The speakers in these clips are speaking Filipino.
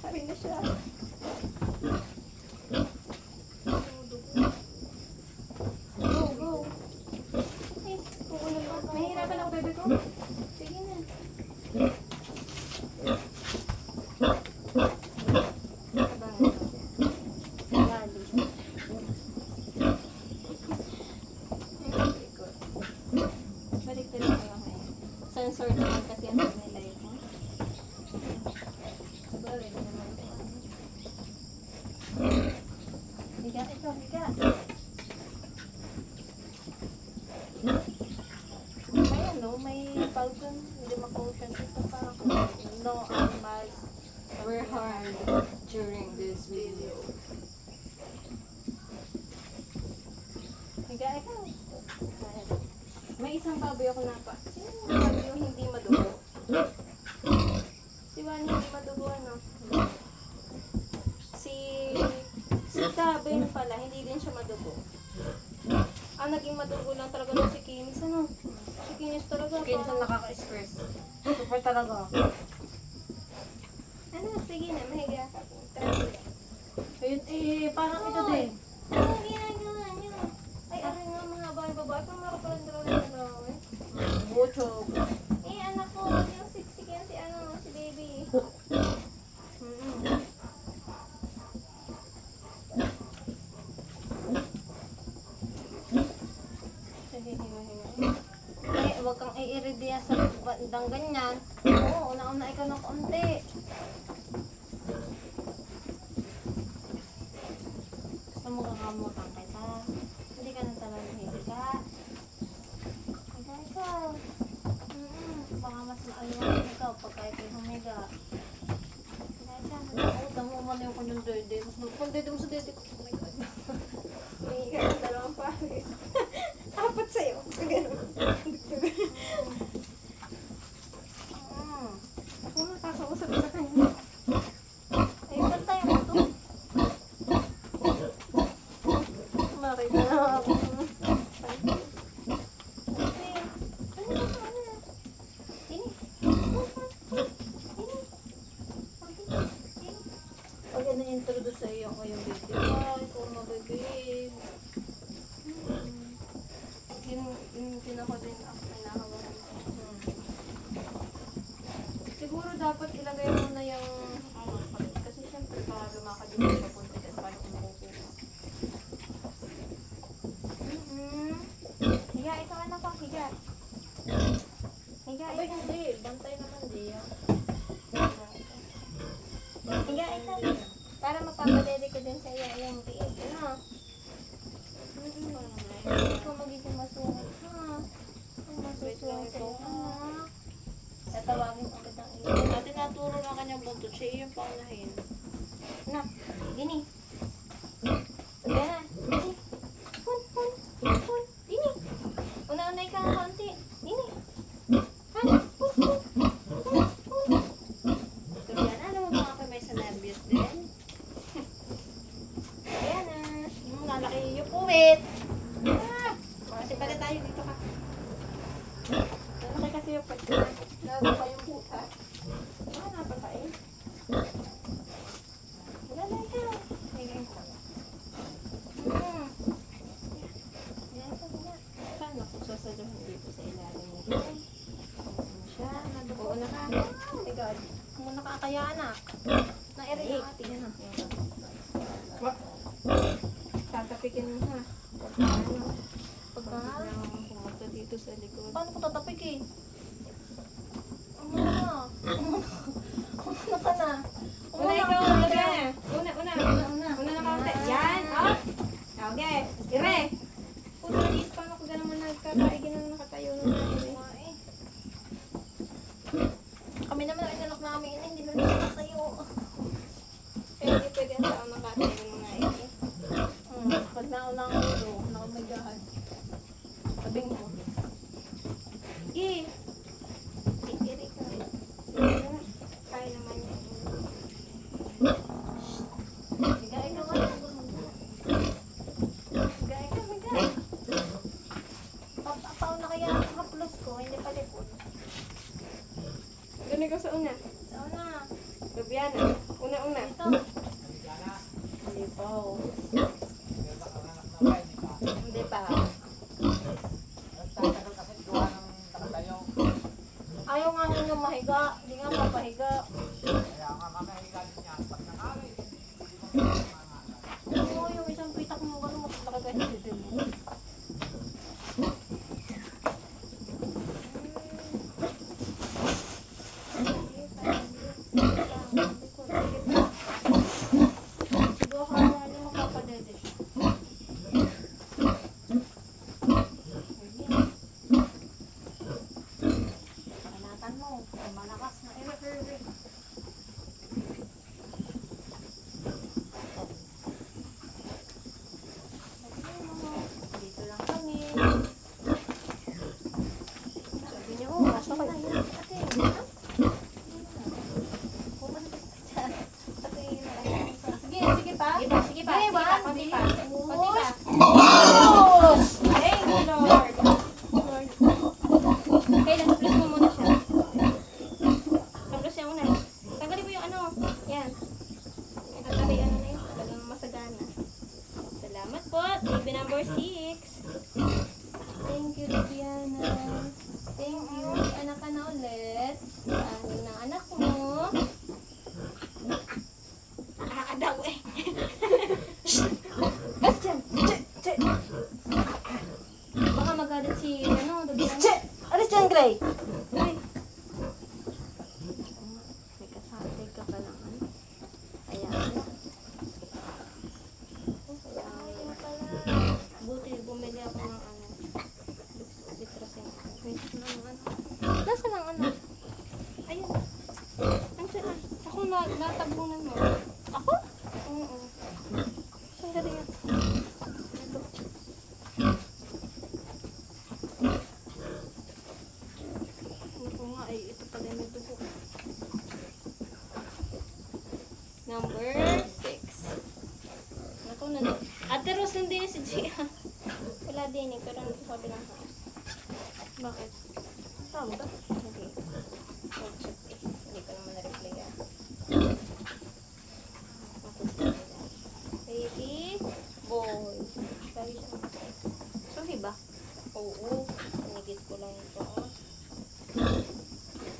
Sabi na siya. Go, go. Ay, kukunin mo. Mahirapan ako, bebe ko. Sige na. Na lang kayo ngayon. Sensor naman kasi ang nilay mo. Siguro, hindi naman ito. Higa, ito, higa. May ano, may falcon, hindi makotion ito parang no animals were harmed during this video. Higa, ikaw. May isang baboy ako napa. Sino yung baboy yung hindi madugo? Si Wani hindi madugo ano? Si si Tabin pala, hindi din siya madugo. Ah, naging madugo lang talaga nung si Kinis, ano? Si Kinis talaga. Kinsan parang- nakaka-express. Talaga. Ano, sige na, mahiga ka. Ayun, eh, parang ito din. Ano ginagawa niyo? Ay, ano nga mga babae-babae, kung makapalan talaga na eh. Mucho. Eh, anak ko, yung siksik yan si ano, si baby. Sige, hinga, hinga. Eh, huwag kang iiridiya sa bandang ganyan. Oo, una-una ikaw ng konti. Gusto mo kakamutan kita. Hindi ka na talaga hihiga. Higa ikaw. Mm-mm, baka mas maaliwan ikaw pagka ikaw humiga. Higa ikaw. Oo, damo man yung kanyang dede. Mas nagpang dede mo sa dede ko. Oh my God. May ka ng dalawang pawis. Apat sa'yo. Ganun. Mm. Ako nakakausap sa kanya. Ayun, bantay mo to. Makita na ako. Pag na-introduce sa iyo ko yung baby, ay, kung mabibig. Yun, yun din ako din ako pinahawakan. Hmm. Siguro dapat ilagay mo na yung ano, kasi syempre para lumakad yung papunta kasi paano kung makukuha. Mm-hmm. Higa, ito anak ko, higa. Higa, Abay, hindi. Bantay naman, Dia. Higa, ito. Para mapapadede ko din sa iyo yung tiit. Ano? Hindi ko magiging masungit. Ha? Kung masusungit ko. Ha? Tatawagin ko kitang iyo. Dati naturo na kanyang buntot siya, yung paunahin. Anak, gini. Sabi na. Gini. Hun, hun, hun. Gini. Una-unay ka ng konti. Gini. Han. Hun, hun, hun, hun. Sabihan, alam mo ba ako may sa nervous din? Ayan na. Hmm, lalaki yung puwit. Ah, kasi pala tayo dito ka. Lalaki kasi yung pagka. Lalo pa yung buta. Ah, napatay. Lalay ka. Hingin ko. Hmm. Yan, sabi na. Paano kung sasaluhin dito sa ilalim nito? Ano siya? Oo na ka. Oh my God. Kung mo nakakaya, anak. Nairi Ay, na. tingnan na. Tatapikin mo ha. Pagka ano. Pagka biglang pumunta dito sa likod. Paano ko tatapik eh? Umuna na. Umuna ka na. Una ikaw, una ka. Una, una. Una, una. Una na kaunti. Yan, up. Okay. Ire. Puto na is, paano ko ganun mo nagkakaigin na nakatayo na ire. Kami naman ang inalok namin, hindi na nila sa'yo. Kaya hindi pwede ang tao nakatayo ng mga ire. Hmm, pag nauna ang ulo, nakamagahan. Sabi mo. Sige. Ire ka. Kaya naman yan. Higa, ikaw ka. Higa, higa, higa. Pa- Pauna kaya ang haplos ko, hindi pa likod. Ganun ka sa una. Sa una. Diana. Una-una. Ito. Hindi pa. oh. Hindi pa. Ayaw nga niya mahiga. Hindi nga mapahiga. Oo, yung isang pitak mo gano'n, matalagay sa dito mo. Siguro kaya niya makapadede siya. Ayan. Panatan mo, malakas na electric. Dito lang kami. Sabi niya, oh, pasok ka na yun. Ate, ha? Pumunta ka dyan. Ate, Sige, sige pa. Sige pa, sige pa, sige pa. Konti pa. push! Thank you, Lord. Lord. Okay, na-plus mo muna siya. Na-plus siya muna. Tanggalin mo yung ano. Yan. Ito tabi, ano na yun. Talagang masagana. Salamat po. Baby number 6. Thank you, Diana. Thank you. Anak ka na ulit. Ano ng anak mo? Nakakadaw eh. Bas dyan. Baka magalit si, ano. Alis dyan, Gray! Uy. May kasabay ka pa lang, ano? Ayan. Ayan pala. Buti, bumili ako ng ano. Citrosen. Wait, ano, ano? Nasa lang, ano? Ayun. Andiyan na. Ako na, natabunan mo. Ako? Oo. Saan galing yan? Ito. Ito nga ay ito pala yung dugo. Number 6. Naku na. Ate Rose nandun si Gia. Wala din eh, pero nandun sa house. Bakit? Tawag ka? Okay. Nag-check eh. Hindi ko naman na-reply ah. Ako si Gia. Baby boy. Sabi siya. Sorry ba? Oo. Pinigit ko lang ito.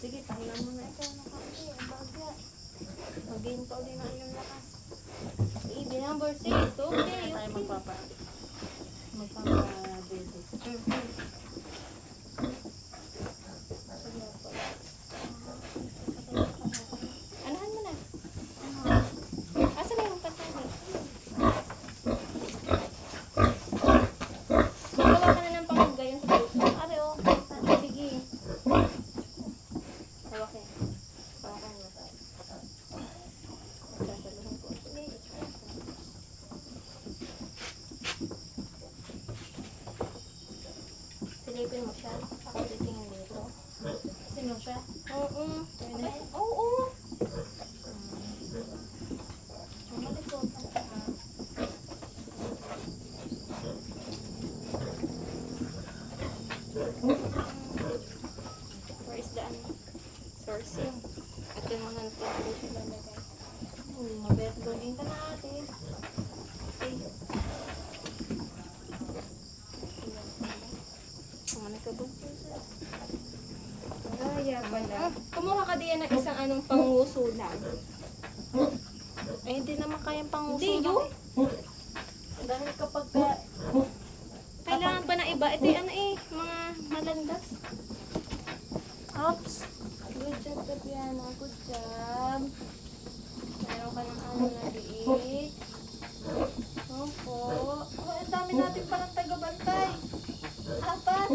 Sige, pahinga mo na ito. Nakakati, ang bagya. Mag-gain pa ulit ng iyong lakas. Baby number 6. Okay, Tayo okay. magpapa... Magpapa-baby. Mhm. Sige, pala. Anahan mo na. Asa na yung patabi? Magawa ka na ng panggayon sa puso. Are, oh. Sige. Hawakin. Hawakan mo. Sasaluhin ko. Sige. Silipin mo siya. Ako titingin dito. Sino siya? Oo. Pwede? Ay, Oo. Malikot. Where is the ano? Sourcing. At yung mga nagpapalo siya lalagay. Hmm, mabet gawin ka na ate. Okay. Mga nagkabuntis. Ah, kumuha ka diyan ng isang anong panguso lang. Eh, hindi naman kayang panguso. Hindi, na yun. Dahil kapag ka, Kailangan pa ng iba. Ito yung ano eh, mga malandas. Oops. Good job, Tatiana. Good job. Meron ka ng ano na liit. Opo. Oh, ang dami natin palang taga-bantay. Apat.